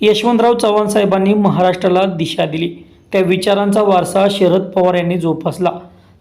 यशवंतराव चव्हाण साहेबांनी महाराष्ट्राला दिशा दिली. त्या विचारांचा वारसा शरद पवार यांनी जोपासला.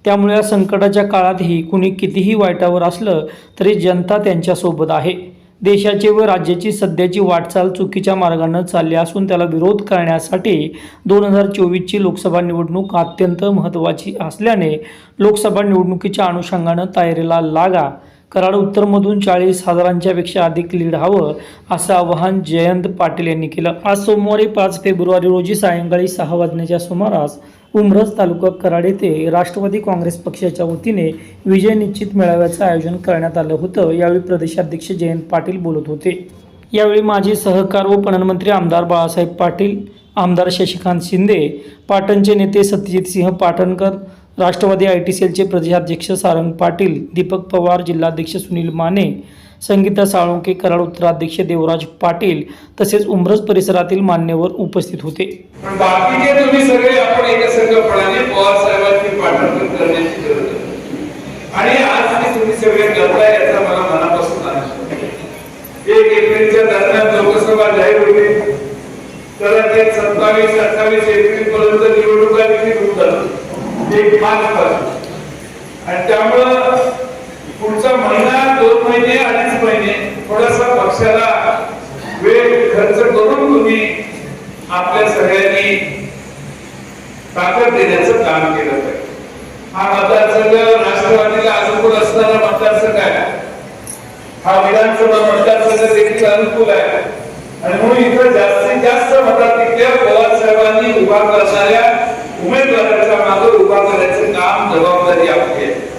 त्यामुळे या संकटाच्या काळातही कुणी कितीही वाईटावर असलं तरी जनता त्यांच्यासोबत आहे. देशाची व राज्याची सध्याची वाटचाल चुकीच्या मार्गानं चालली असून त्याला विरोध करण्यासाठी दोन हजार चोवीसची लोकसभा निवडणूक अत्यंत महत्त्वाची असल्याने लोकसभा निवडणुकीच्या अनुषंगानं तयारीला लागा कराड उत्तरमधून चाळीस हजारांच्या पेक्षा अधिक लीड हवं असं आवाहन जयंत पाटील यांनी केलं. आज सोमवारी पाच फेब्रुवारी रोजी सायंकाळी सहा वाजण्याच्या सुमारास उमरज तालुका कराड येथे राष्ट्रवादी काँग्रेस पक्षाच्या वतीने विजय निश्चित मेळाव्याचं आयोजन करण्यात आलं होतं यावेळी प्रदेशाध्यक्ष जयंत पाटील बोलत होते. यावेळी माजी सहकार व पणन मंत्री आमदार बाळासाहेब पाटील आमदार शशिकांत शिंदे पाटणचे नेते सत्यजित सिंह पाटणकर राष्ट्रवादी आय टी सेलचे प्रदेशाध्यक्ष सारंग पाटील दीपक पवार जिल्हाध्यक्ष सुनील माने संगीता साळुंके कराड उत्तराध्यक्ष देवराज पाटील तसेच उमरस परिसरातील मान्यवर उपस्थित होते. बाकीचे तुम्ही सगळे आपण एकसंघपणाने पवार साहेबांची पाठवण करण्याची गरज आणि आज ते तुम्ही सगळे करताय याचा मला मनापासून आनंद एक एप्रिलच्या दरम्यान लोकसभा जाहीर होईल. कदाचित सत्तावीस अठ्ठावीस एप्रिल पर्यंत निवडणुका एक आणि त्यामुळं पुढचा महिना दोन महिने अडीच महिने थोडासा पक्षाला वेळ खर्च करून तुम्ही आपल्या सगळ्यांनी ताकद देण्याचं काम केलं पाहिजे. हा मतदारसंघ राष्ट्रवादीला अनुकूल असणारा मतदारसंघ आहे. हा विधानसभा मतदारसंघ देखील अनुकूल आहे. आणि म्हणून इथं जास्तीत जास्त मताधिक्य पवार साहेबांनी उभा करणाऱ्या Nó có 开